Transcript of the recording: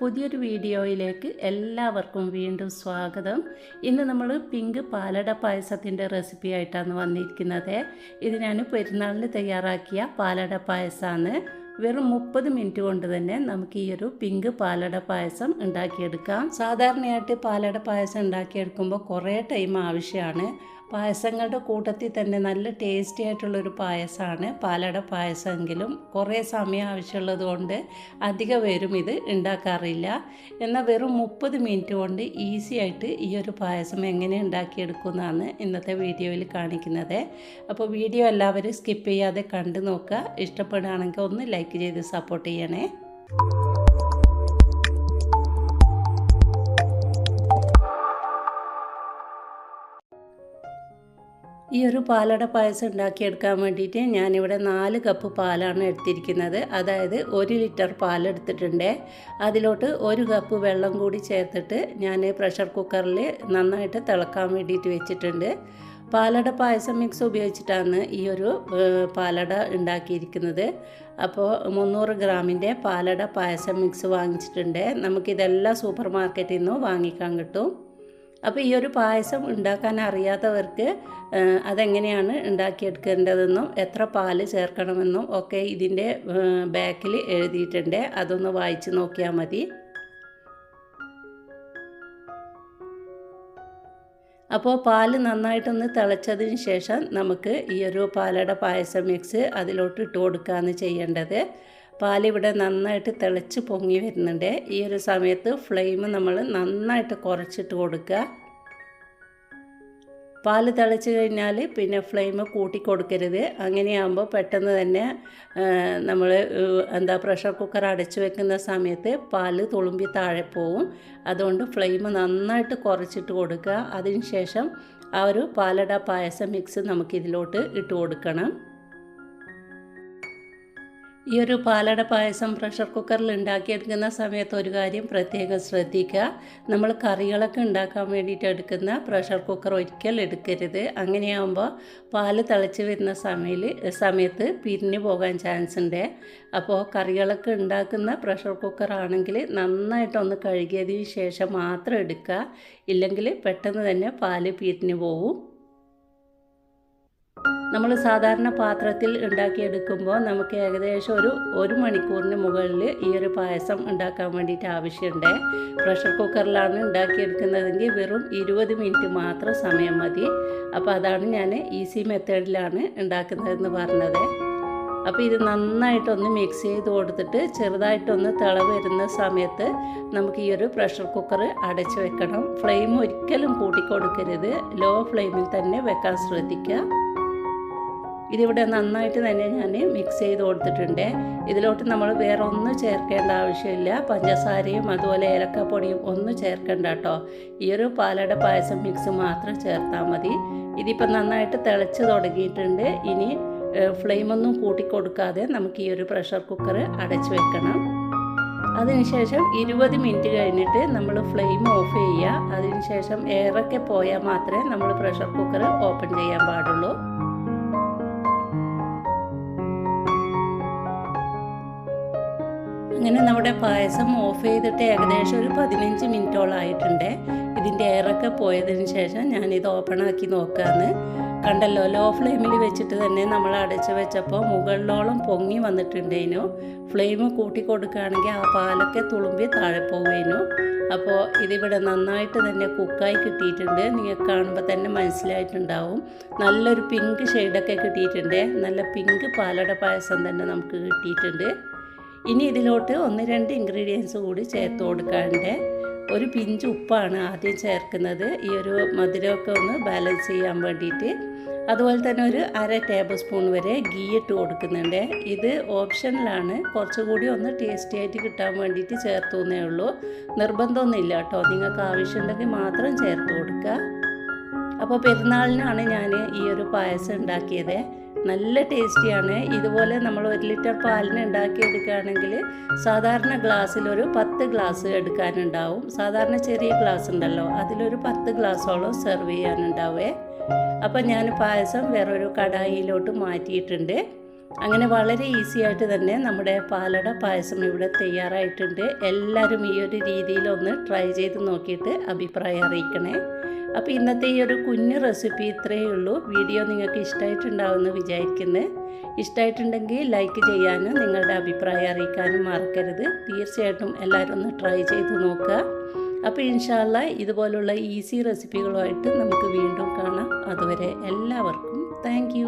പുതിയൊരു വീഡിയോയിലേക്ക് എല്ലാവർക്കും വീണ്ടും സ്വാഗതം. ഇന്ന് നമ്മൾ പിങ്ക് പാലട പായസത്തിന്റെ റെസിപ്പി ആയിട്ടാണ് വന്നിരിക്കുന്നത്. ഇത് ഞാൻ പെരുന്നാളിന് തയ്യാറാക്കിയ പാലട പായസമാണ് വെറും മുപ്പത് മിനിറ്റ് കൊണ്ട് തന്നെ നമുക്ക് ഈ ഒരു പിങ്ക് പാലട പായസം ഉണ്ടാക്കിയെടുക്കാം. സാധാരണയായിട്ട് പാലട പായസം ഉണ്ടാക്കിയെടുക്കുമ്പോൾ കുറേ ടൈം ആവശ്യമാണ്. പായസങ്ങളുടെ കൂട്ടത്തിൽ തന്നെ നല്ല ടേസ്റ്റി ആയിട്ടുള്ളൊരു പായസമാണ് പാലട പായസമെങ്കിലും കുറേ സമയം ആവശ്യമുള്ളത് കൊണ്ട് അധിക പേരും ഇത് ഉണ്ടാക്കാറില്ല. എന്നാൽ വെറും മുപ്പത് മിനിറ്റ് കൊണ്ട് ഈസി ആയിട്ട് ഈ ഒരു പായസം എങ്ങനെ ഉണ്ടാക്കിയെടുക്കുന്നതാണ് ഇന്നത്തെ വീഡിയോയിൽ കാണിക്കുന്നത്. അപ്പോൾ വീഡിയോ എല്ലാവരും സ്കിപ്പ് ചെയ്യാതെ കണ്ടു നോക്കുക. ഇഷ്ടപ്പെടുകയാണെങ്കിൽ ഒന്ന് ലൈക്ക് ചെയ്ത് സപ്പോർട്ട് ചെയ്യണേ. ഈ ഒരു പാലട പായസം ഉണ്ടാക്കിയെടുക്കാൻ വേണ്ടിയിട്ട് ഞാനിവിടെ നാല് കപ്പ് പാലാണ് എടുത്തിരിക്കുന്നത്. അതായത് ഒരു ലിറ്റർ പാലെടുത്തിട്ടുണ്ട് അതിലോട്ട് ഒരു കപ്പ് വെള്ളം കൂടി ചേർത്തിട്ട് ഞാൻ പ്രഷർ കുക്കറിൽ നന്നായിട്ട് തിളക്കാൻ വേണ്ടിയിട്ട് വെച്ചിട്ടുണ്ട്. പാലട പായസം മിക്സ് ഉപയോഗിച്ചിട്ടാണ് ഈ ഒരു പാലട ഉണ്ടാക്കിയിരിക്കുന്നത്. അപ്പോൾ മുന്നൂറ് ഗ്രാമിന്റെ പാലട പായസം മിക്സ് വാങ്ങിച്ചിട്ടുണ്ട്. നമുക്കിതെല്ലാം സൂപ്പർ മാർക്കറ്റിൽ നിന്ന് വാങ്ങിക്കാൻ കിട്ടും. അപ്പോൾ ഈ ഒരു പായസം ഉണ്ടാക്കാൻ അറിയാത്തവർക്ക് അതെങ്ങനെയാണ് ഉണ്ടാക്കിയെടുക്കേണ്ടതെന്നും എത്ര പാൽ ചേർക്കണമെന്നും ഒക്കെ ഇതിന്റെ ബാക്കിൽ എഴുതിയിട്ടുണ്ട്. അതൊന്ന് വായിച്ച് നോക്കിയാൽ മതി. അപ്പോൾ പാൽ നന്നായിട്ടൊന്ന് തിളച്ചതിന് ശേഷം നമുക്ക് ഈ ഒരു പാലട പായസം മിക്സ് അതിലോട്ട് ഇട്ട് കൊടുക്കുകയാണ് ചെയ്യേണ്ടത്. പാലിവിടെ നന്നായിട്ട് തിളച്ച് പൊങ്ങി വരുന്നുണ്ട്. ഈ ഒരു സമയത്ത് ഫ്ലെയിം നമ്മൾ നന്നായിട്ട് കുറച്ചിട്ട് കൊടുക്കുക. പാൽ തിളച്ച് കഴിഞ്ഞാൽ പിന്നെ ഫ്ലെയിം കൂട്ടി കൊടുക്കരുത്. അങ്ങനെയാകുമ്പോൾ പെട്ടെന്ന് തന്നെ നമ്മൾ എന്താ പ്രഷർ കുക്കർ അടച്ചു വെക്കുന്ന സമയത്ത് പാൽ തുളുമ്പി താഴെ പോവും. അതുകൊണ്ട് ഫ്ലെയിം നന്നായിട്ട് കുറച്ചിട്ട് കൊടുക്കുക. അതിന് ശേഷം ആ ഒരു പാലട പായസം മിക്സ് നമുക്കിതിലോട്ട് ഇട്ട് കൊടുക്കണം. ഈ ഒരു പാലട പായസം പ്രഷർ കുക്കറിൽ ഉണ്ടാക്കിയെടുക്കുന്ന സമയത്ത് ഒരു കാര്യം പ്രത്യേകം ശ്രദ്ധിക്കുക. നമ്മൾ കറികളൊക്കെ ഉണ്ടാക്കാൻ വേണ്ടിയിട്ട് എടുക്കുന്ന പ്രഷർ കുക്കർ ഒരിക്കൽ എടുക്കരുത്. അങ്ങനെയാകുമ്പോൾ പാൽ തിളച്ച് വരുന്ന സമയിൽ സമയത്ത് പിരിഞ്ഞു പോകാൻ ചാൻസ് ഉണ്ട്. അപ്പോൾ കറികളൊക്കെ ഉണ്ടാക്കുന്ന പ്രഷർ കുക്കർ ആണെങ്കിൽ നന്നായിട്ടൊന്ന് കഴുകിയതിന് ശേഷം മാത്രം എടുക്കുക. ഇല്ലെങ്കിൽ പെട്ടെന്ന് തന്നെ പാൽ പിരിഞ്ഞു പോകും നമ്മൾ സാധാരണ പാത്രത്തിൽ ഉണ്ടാക്കിയെടുക്കുമ്പോൾ നമുക്ക് ഏകദേശം ഒരു ഒരു മണിക്കൂറിന് മുകളിൽ ഈ ഒരു പായസം ഉണ്ടാക്കാൻ വേണ്ടിയിട്ട് ആവശ്യമുണ്ട്. പ്രഷർ കുക്കറിലാണ് ഉണ്ടാക്കിയെടുക്കുന്നതെങ്കിൽ വെറും ഇരുപത് മിനിറ്റ് മാത്രം സമയം മതി. അപ്പോൾ അതാണ് ഞാൻ ഈസി മെത്തേഡിലാണ് ഉണ്ടാക്കുന്നതെന്ന് പറഞ്ഞത്. അപ്പോൾ ഇത് നന്നായിട്ടൊന്ന് മിക്സ് ചെയ്ത് കൊടുത്തിട്ട് ചെറുതായിട്ടൊന്ന് തിള വരുന്ന സമയത്ത് നമുക്ക് ഈ ഒരു പ്രഷർ കുക്കർ അടച്ചു വെക്കണം. ഫ്ലെയിം ഒരിക്കലും കൂട്ടിക്കൊടുക്കരുത്. ലോ ഫ്ലെയിമിൽ തന്നെ വെക്കാൻ ശ്രദ്ധിക്കുക. ഇതിവിടെ നന്നായിട്ട് തന്നെ ഞാൻ മിക്സ് ചെയ്ത് കൊടുത്തിട്ടുണ്ട്. ഇതിലോട്ട് നമ്മൾ വേറെ ഒന്നും ചേർക്കേണ്ട ആവശ്യമില്ല. പഞ്ചസാരയും അതുപോലെ ഏലക്കപ്പൊടിയും ഒന്നും ചേർക്കേണ്ട കേട്ടോ. ഈ ഒരു പാലട പായസം മിക്സ് മാത്രം ചേർത്താൽ മതി. ഇതിപ്പോൾ നന്നായിട്ട് തിളച്ച് തുടങ്ങിയിട്ടുണ്ട്. ഇനി ഫ്ലെയിമൊന്നും കൂട്ടിക്കൊടുക്കാതെ നമുക്ക് ഈ ഒരു പ്രഷർ കുക്കർ അടച്ചു വെക്കണം. അതിനുശേഷം ഇരുപത് മിനിറ്റ് കഴിഞ്ഞിട്ട് നമ്മൾ ഫ്ലെയിം ഓഫ് ചെയ്യുക. അതിനുശേഷം എയറൊക്കെ പോയാൽ മാത്രമേ നമ്മൾ പ്രഷർ കുക്കർ ഓപ്പൺ ചെയ്യാൻ പാടുള്ളൂ. അങ്ങനെ നമ്മുടെ പായസം ഓഫ് ചെയ്തിട്ട് ഏകദേശം ഒരു പതിനഞ്ച് മിനിറ്റോളം ആയിട്ടുണ്ട്. ഇതിന്റെ എയറൊക്കെ പോയതിന് ശേഷം ഞാനിത് ഓപ്പൺ ആക്കി നോക്കാമെന്ന് കണ്ടല്ലോ ലോ ഫ്ലെയിമിൽ വെച്ചിട്ട് തന്നെ നമ്മൾ അടച്ച് വെച്ചപ്പോൾ മുകളിലോളം പൊങ്ങി വന്നിട്ടുണ്ടേനു. ഫ്ലെയിം കൂട്ടി കൊടുക്കുകയാണെങ്കിൽ ആ പാലൊക്കെ തുളുമ്പി താഴെ പോവേനു. അപ്പോൾ ഇതിവിടെ നന്നായിട്ട് തന്നെ കുക്കായി കിട്ടിയിട്ടുണ്ട്. നിങ്ങൾക്ക് കാണുമ്പോൾ തന്നെ മനസ്സിലായിട്ടുണ്ടാവും. നല്ലൊരു പിങ്ക് ഷെയ്ഡൊക്കെ കിട്ടിയിട്ടുണ്ട്. നല്ല പിങ്ക് പാലട പായസം തന്നെ നമുക്ക് കിട്ടിയിട്ടുണ്ട്. ഇനി ഇതിലോട്ട് ഒന്ന് രണ്ട് ഇൻഗ്രീഡിയൻസ് കൂടി ചേർത്ത് കൊടുക്കാണ്ട് ഒരു പിഞ്ച് ഉപ്പാണ് ആദ്യം ചേർക്കുന്നത്. ഈ ഒരു മധുരമൊക്കെ ഒന്ന് ബാലൻസ് ചെയ്യാൻ വേണ്ടിയിട്ട്. അതുപോലെ തന്നെ ഒരു അര ടേബിൾ സ്പൂൺ വരെ ഗീ ഇട്ട് കൊടുക്കുന്നുണ്ട്. ഇത് ഓപ്ഷനിലാണ് കുറച്ചുകൂടി ഒന്ന് ടേസ്റ്റി ആയിട്ട് കിട്ടാൻ വേണ്ടിയിട്ട് ചേർത്തു എന്നേ ഉള്ളൂ. നിർബന്ധമൊന്നുമില്ല കേട്ടോ. നിങ്ങൾക്ക് ആവശ്യമുണ്ടെങ്കിൽ മാത്രം ചേർത്ത് കൊടുക്കുക. അപ്പോൾ പെരുന്നാളിനാണ് ഞാൻ ഈ ഒരു പായസം ഉണ്ടാക്കിയത്. നല്ല ടേസ്റ്റിയാണ്. ഇതുപോലെ നമ്മൾ ഒരു ലിറ്റർ പാലിന് ഉണ്ടാക്കിയെടുക്കുകയാണെങ്കിൽ സാധാരണ ഗ്ലാസ്സിൽ ഒരു പത്ത് ഗ്ലാസ് എടുക്കാനുണ്ടാവും. സാധാരണ ചെറിയ ഗ്ലാസ് ഉണ്ടല്ലോ അതിലൊരു പത്ത് ഗ്ലാസ്സോളം സെർവ് ചെയ്യാനുണ്ടാവേ. അപ്പം ഞാൻ പായസം വേറൊരു കടായിയിലോട്ട് മാറ്റിയിട്ടുണ്ട്. അങ്ങനെ വളരെ ഈസി ആയിട്ട് തന്നെ നമ്മുടെ പാലട പായസം ഇവിടെ തയ്യാറായിട്ടുണ്ട്. എല്ലാവരും ഈ ഒരു രീതിയിലൊന്ന് ട്രൈ ചെയ്ത് നോക്കിയിട്ട് അഭിപ്രായം അറിയിക്കണേ. അപ്പോൾ ഇന്നത്തെ ഈ ഒരു കുഞ്ഞു റെസിപ്പി ഇത്രയേ ഉള്ളൂ. വീഡിയോ നിങ്ങൾക്ക് ഇഷ്ടമായിട്ടുണ്ടാവുമെന്ന് വിചാരിക്കുന്നത് ഇഷ്ടമായിട്ടുണ്ടെങ്കിൽ ലൈക്ക് ചെയ്യാനും നിങ്ങളുടെ അഭിപ്രായം അറിയിക്കാനും മറക്കരുത്. തീർച്ചയായിട്ടും എല്ലാവരും ഒന്ന് ട്രൈ ചെയ്ത് നോക്കുക. അപ്പോൾ ഇൻഷാല്ല ഇതുപോലുള്ള ഈസി റെസിപ്പികളുമായിട്ട് നമുക്ക് വീണ്ടും കാണാം. അതുവരെ എല്ലാവർക്കും താങ്ക്